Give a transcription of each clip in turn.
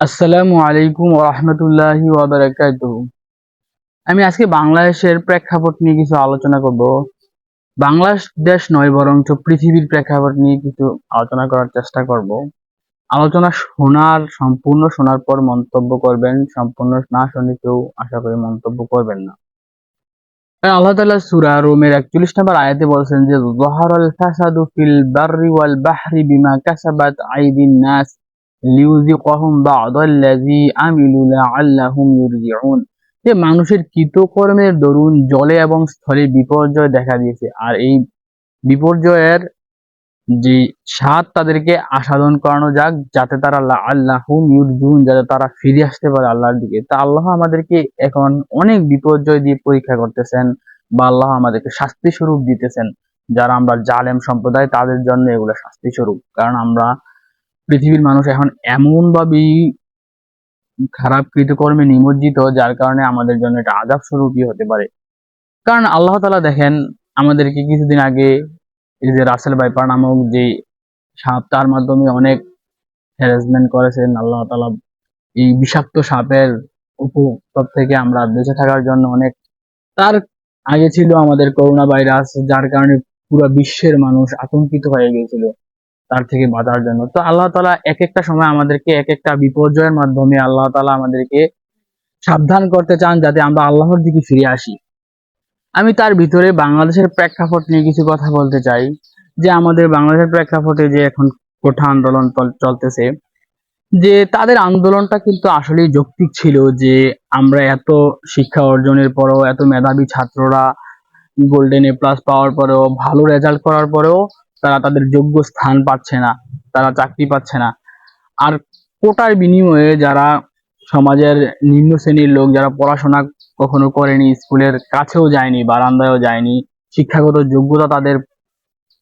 আসসালামু আলাইকুম রহমতুল্লাহি আমি আজকে বাংলাদেশের প্রেক্ষাপট নিয়ে কিছু আলোচনা করব। বাংলাদেশ নয়, বরঞ্চ পৃথিবীর প্রেক্ষাপট নিয়ে কিছু আলোচনা করার চেষ্টা করব। আলোচনা শোনার, সম্পূর্ণ শোনার পর মন্তব্য করবেন, সম্পূর্ণ না শুনে কেউ আশা করি মন্তব্য করবেন না। আল্লাহ তাআলা সূরা রোমের 41 নম্বর আয়াতে বলছেন যে যাহারাল ফাসাদু ফিল বাররি ওয়াল বাহরি বিমা কাসাবাত আইদিন নাস। লিউযিকাহুম বা'দাল্লাযী আমিলু লা'আল্লাহুম ইরজিউন যে মানুষের কৃতকর্মের দরুন জলে এবং স্থলে বিপর্যয় দেখা দিয়েছে। আর এই বিপর্যয়ের যে স্বাদ তাদেরকে আস্বাদন করানো যাক, যাতে তারা আল্লাহুম ইরজিউন যাতে তারা ফিরে আসতে পারে আল্লাহর দিকে। তা আল্লাহ আমাদেরকে এখন অনেক বিপর্যয় দিয়ে পরীক্ষা করতেছেন বা আল্লাহ আমাদেরকে শাস্তি স্বরূপ দিতেছেন। যারা আমরা জালেম সম্প্রদায়, তাদের জন্য এগুলো শাস্তি স্বরূপ কারণ আমরা পৃথিবীর মানুষ এখন এমন ভাবেই খারাপ কৃতকর্মে নিমজ্জিত, যার কারণে আমাদের জন্য এটা আজাব স্বরূপই হতে পারে। কারণ আল্লাহ তালা দেখেন, আমাদেরকে কিছুদিন আগে এই যে রাসেল বাইপার নামক যে সাপ, তার মাধ্যমে অনেক হ্যারাসমেন্ট করেছেন। আল্লাহ তালা এই বিষাক্ত সাপের উপদ্রব থেকে আমরা বেঁচে থাকার জন্য অনেক, তার আগে ছিল আমাদের করোনা ভাইরাস, যার কারণে পুরো বিশ্বের মানুষ আতঙ্কিত হয়ে গিয়েছিল। তার থেকে বাঁচার জন্য। তো আল্লাহ তালা এক একটা সময় আমাদেরকে এক একটা বিপর্যয়ের মাধ্যমে আল্লাহ তালা আমাদেরকে সাবধান করতে চান যাতে আমরা আল্লাহর দিকে ফিরে আসি। আমি তার ভিতরে বাংলাদেশের প্রেক্ষাপট নিয়ে কিছু কথা বলতে চাই। যে আমাদের বাংলাদেশের প্রেক্ষাপটে যে এখন কোঠা আন্দোলন চলতেছে, যে তাদের আন্দোলনটা কিন্তু আসলেই যৌক্তিক ছিল যে আমরা এত শিক্ষা অর্জনের পরেও, এত মেধাবী ছাত্ররা গোল্ডেন এ প্লাস পাওয়ার পরেও, ভালো রেজাল্ট করার পরেও তারা তাদের যোগ্য স্থান পাচ্ছে না, তারা চাকরি পাচ্ছে না। আর কোটার বিনিময়ে যারা সমাজের নিম্ন শ্রেণির লোক, যারা পড়াশোনা কখনো করেনি, স্কুলের কাছেও যায়নি, বারান্দায়ও যায়নি, শিক্ষাগত যোগ্যতা তাদের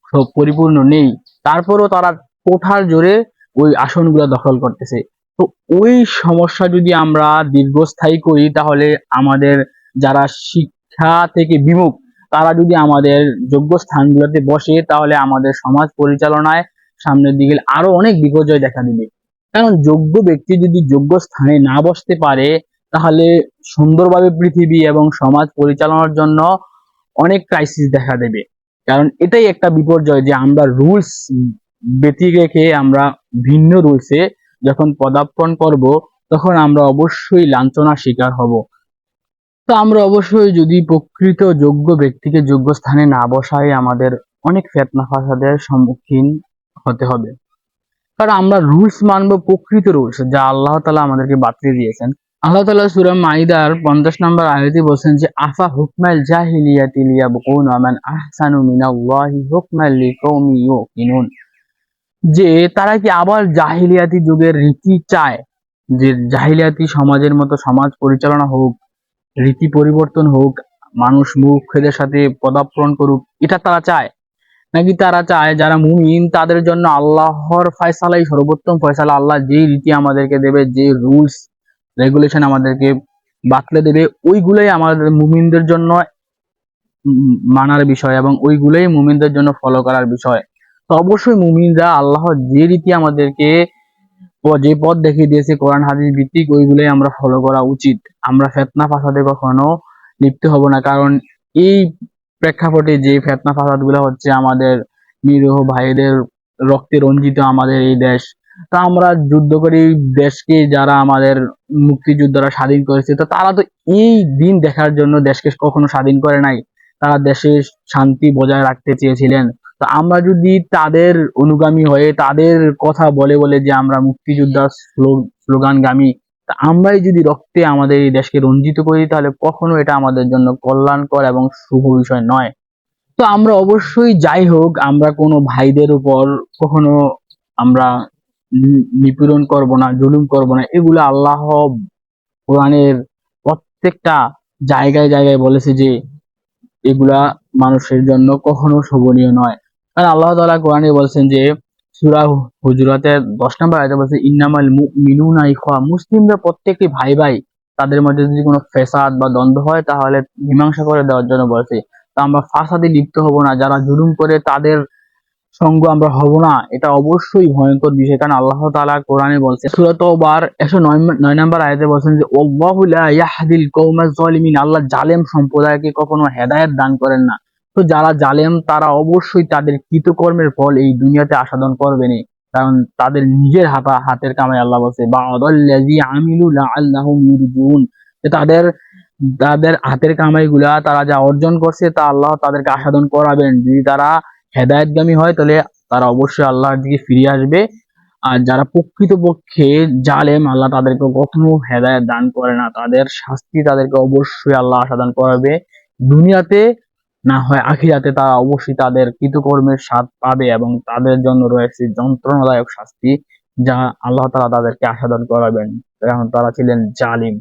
সব পরিপূর্ণ নেই, তারপরও তারা কোঠার জোরে ওই আসনগুলো দখল করতেছে। তো ওই সমস্যা যদি আমরা দীর্ঘস্থায়ী করি, তাহলে আমাদের যারা শিক্ষা থেকে বিমুখ তারা যদি আমাদের যোগ্য স্থানগুলোতে বসে, তাহলে আমাদের সমাজ পরিচালনায় সামনের দিকে আরও অনেক বিপর্যয় দেখা দিবে। কারণ যোগ্য ব্যক্তি যদি যোগ্য স্থানে না বসতে পারে, তাহলে সুন্দরভাবে পৃথিবী এবং সমাজ পরিচালনার জন্য অনেক ক্রাইসিস দেখা দেবে। কারণ এটাই একটা বিপর্যয় যে আমরা রুলস ব্যতি রেখে আমরা ভিন্ন রুলসে যখন পদার্পণ করব, তখন আমরা অবশ্যই লাঞ্ছনার শিকার হব। তো আমরা অবশ্যই যদি প্রকৃত যোগ্য ব্যক্তিকে যোগ্য স্থানে না বসাই, আমাদের অনেক ফেতনা ফাসাদের সম্মুখীন হতে হবে। কারণ আমরা রুলস মানব, প্রকৃত রুলস, যা আল্লাহ তালা আমাদেরকে বাতলে দিয়েছেন। আল্লাহ তালা সুরা মাইদার পঞ্চাশ নম্বর আয়তি বলছেন যে, আফা হুকমাল জাহিলিয়াতি লিয়াবকুন আমান আহসানু মিনাল্লাহি হুকমাল লিকাউমি ইউকিনুন? যে তারা কি আবার জাহিলিয়াতি যুগের রীতি চায়? যে জাহিলিয়াতি সমাজের মতো সমাজ পরিচালনা হোক রীতি পরিবর্তন হোক, মানুষ মুখেদের সাথে পদার্পণ করুক, এটা তারা চায়। নাকি তারা চায় যারা মুমিন, তাদের জন্য আল্লাহর ফয়সালাই, সর্বোত্তম ফয়সালা, আল্লাহ যেই রীতি আমাদেরকে দেবে যে রুলস রেগুলেশন আমাদেরকে বাতলে দেবে, ওইগুলোই আমাদের মুমিনদের জন্য মানার বিষয় এবং ওইগুলোই মুমিনদের জন্য ফলো করার বিষয়। তো অবশ্যই মুমিনরা আল্লাহ যে রীতি আমাদেরকে যে পথ দেখিয়ে দিয়েছে কোরআন, হাদিস ভিত্তিক, ওইগুলোই আমরা ফলো করা উচিত। আমরা ফেতনা ফাসাদে কখনো লিপ্ত হব না। কারণ এই প্রেক্ষাপটে যে ফেতনা ফাসাদগুলো হচ্ছে আমাদের নিরীহ ভাইদের রক্তে রঞ্জিত আমাদের এই দেশ, তা আমরা যুদ্ধ করি দেশকে যারা আমাদের মুক্তিযোদ্ধারা স্বাধীন করেছে, তো তারা তো এই দিন দেখার জন্য দেশকে কখনো স্বাধীন করে নাই। তারা দেশে শান্তি বজায় রাখতে চেয়েছিলেন। তো আমরা যদি তাদের অনুগামী হয়ে, তাদের কথা বলে বলে যে আমরা মুক্তিযোদ্ধা স্লোগানগামী, তা আমরাই যদি রক্তে আমাদের এই দেশকে রঞ্জিত করি, তাহলে কখনো এটা আমাদের জন্য কল্যাণকর এবং শুভ বিষয় নয়। তো আমরা অবশ্যই যাই হোক, আমরা কোনো ভাইদের উপর কখনো আমরা নিপীড়ন করব না, জুলুম করব না, এগুলো আল্লাহ কোরআনের প্রত্যেকটা জায়গায় জায়গায় বলেছে যে, এগুলা মানুষের জন্য কখনো শোভনীয় নয়। কারণ আল্লাহ তালা কোরআনে বলছেন যে, সুরা হুজুরাতের দশ নম্বর আয়তে বলছে, ইন্নামাল মিনুনা ইখওয়া মুসলিমরা প্রত্যেকটি ভাই ভাই তাদের মধ্যে যদি কোনো ফেসাদ বা দ্বন্দ্ব হয়, তাহলে মীমাংসা করে দেওয়ার জন্য বলছে। তা আমরা ফাসাদে লিপ্ত হব না, যারা জুলুম করে তাদের সঙ্গ আমরা হব না। এটা অবশ্যই ভয়ঙ্কর বিষয়, কারণ আল্লাহ তাআলা কোরআনে বলছে, সূরা তওবার 109 নয় নম্বর আয়তে বলছেন যে লা ইয়াহদিল কওমাজ জালিমিন আল্লাহ জালেম সম্প্রদায়কে কখনো হেদায়েত দান করেন না। তো যারা জালেম, তারা অবশ্যই তাদের কৃতকর্মের ফল এই দুনিয়াতে আসাদন করবে করবেনই কারণ তাদের নিজের হাতা, হাতের কামাই আল্লাহ বলছে তাদের তাদের হাতের কামাই গুলা তারা যা অর্জন করছে, তা আল্লাহ তাদেরকে আস্বাদন করাবেন। যদি তারা হেদায়েতগামী হয়, তাহলে তারা অবশ্যই আল্লাহর দিকে ফিরে আসবে। আর যারা প্রকৃতপক্ষে জালেম, আল্লাহ তাদেরকে কখনো হেদায়েত দান করে না। তাদের শাস্তি তাদেরকে অবশ্যই আল্লাহ আস্বাদন করাবে। দুনিয়াতে না হয় আখিরাতে তারা অবশ্যই তাদের কৃতকর্মের স্বাদ পাবে এবং তাদের জন্য রয়েছে যন্ত্রণাদায়ক শাস্তি, যা আল্লাহ তালা তাদেরকে আসাদন করাবেন। কারণ তারা ছিলেন জালিম।